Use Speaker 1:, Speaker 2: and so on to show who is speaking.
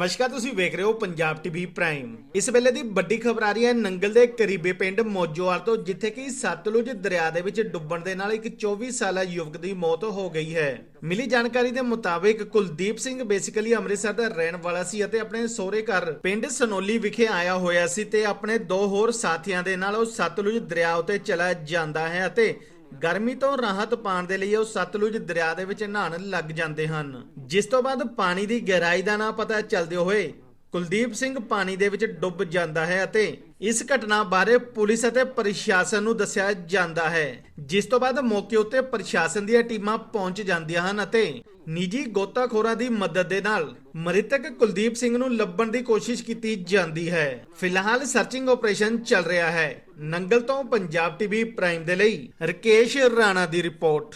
Speaker 1: ਨਮਸਕਾਰ, ਤੁਸੀਂ ਵੇਖ ਰਹੇ ਹੋ ਪੰਜਾਬ ਟੀਵੀ ਪ੍ਰਾਈਮ ਇਸ ਵੇਲੇ ਦੀ ਵੱਡੀ ਖਬਰ ਆ ਰਹੀ ਹੈ ਨੰਗਲ ਦੇ ਕਰੀਬੇ ਪਿੰਡ ਮੋਜੋਵਾਲ ਤੋਂ, ਜਿੱਥੇ ਕਿ ਸਤਲੁਜ ਦਰਿਆ ਦੇ ਵਿੱਚ ਡੁੱਬਣ ਦੇ ਨਾਲ ਇੱਕ 24 ਸਾਲਾ ਯੁਵਕ ਦੀ ਮੌਤ ਹੋ ਗਈ ਹੈ। ਮਿਲੀ ਜਾਣਕਾਰੀ ਦੇ ਮੁਤਾਬਿਕ ਕੁਲਦੀਪ ਸਿੰਘ ਬੇਸਿਕਲੀ ਅੰਮ੍ਰਿਤਸਰ ਦਾ ਰਹਿਣ ਵਾਲਾ ਸੀ ਅਤੇ ਆਪਣੇ ਸਹੁਰੇ ਘਰ ਪਿੰਡ ਸਨੋਲੀ ਵਿਖੇ ਆਇਆ ਹੋਇਆ ਸੀ ਤੇ ਆਪਣੇ ਦੋ ਹੋਰ ਸਾਥੀਆਂ ਦੇ ਨਾਲ ਉਹ ਸਤਲੁਜ ਦਰਿਆ ਉਤੇ ਚਲਾ ਜਾਂਦਾ ਹੈ ਅਤੇ ਗਰਮੀ ਤੋਂ ਰਾਹਤ ਪਾਉਣ ਦੇ ਲਈ ਉਹ ਸਤਲੁਜ ਦਰਿਆ ਦੇ ਵਿੱਚ ਨਹਾਉਣ ਲੱਗ ਜਾਂਦੇ ਹਨ। ਜਿਸ ਤੋਂ ਬਾਅਦ ਪਾਣੀ ਦੀ ਗਹਿਰਾਈ ਦਾ ਨਾ ਪਤਾ ਚੱਲਦੇ ਹੋਏ ਕੁਲਦੀਪ ਸਿੰਘ ਪਾਣੀ ਦੇ ਵਿੱਚ ਡੁੱਬ ਜਾਂਦਾ ਹੈ ਅਤੇ ਇਸ ਘਟਨਾ ਬਾਰੇ ਪੁਲਿਸ ਅਤੇ ਪ੍ਰਸ਼ਾਸਨ ਨੂੰ ਦੱਸਿਆ ਜਾਂਦਾ ਹੈ। ਜਿਸ ਤੋਂ ਬਾਅਦ ਮੌਕੇ ਉੱਤੇ ਪ੍ਰਸ਼ਾਸਨ ਦੀਆਂ ਟੀਮਾਂ ਪਹੁੰਚ ਜਾਂਦੀਆਂ ਹਨ ਅਤੇ ਨਿੱਜੀ ਗੋਤਾਖੋਰਾਂ ਦੀ ਮਦਦ ਦੇ ਨਾਲ ਮ੍ਰਿਤਕ ਕੁਲਦੀਪ ਸਿੰਘ ਨੂੰ ਲੱਭਣ ਦੀ ਕੋਸ਼ਿਸ਼ ਕੀਤੀ ਜਾਂਦੀ ਹੈ। ਫਿਲਹਾਲ ਸਰਚਿੰਗ ਆਪਰੇਸ਼ਨ ਚੱਲ ਰਿਹਾ ਹੈ। ਨੰਗਲ ਤੋਂ ਪੰਜਾਬ ਟੀਵੀ ਪ੍ਰਾਈਮ ਦੇ ਲਈ ਰਕੇਸ਼ ਰਾਣਾ ਦੀ ਰਿਪੋਰਟ।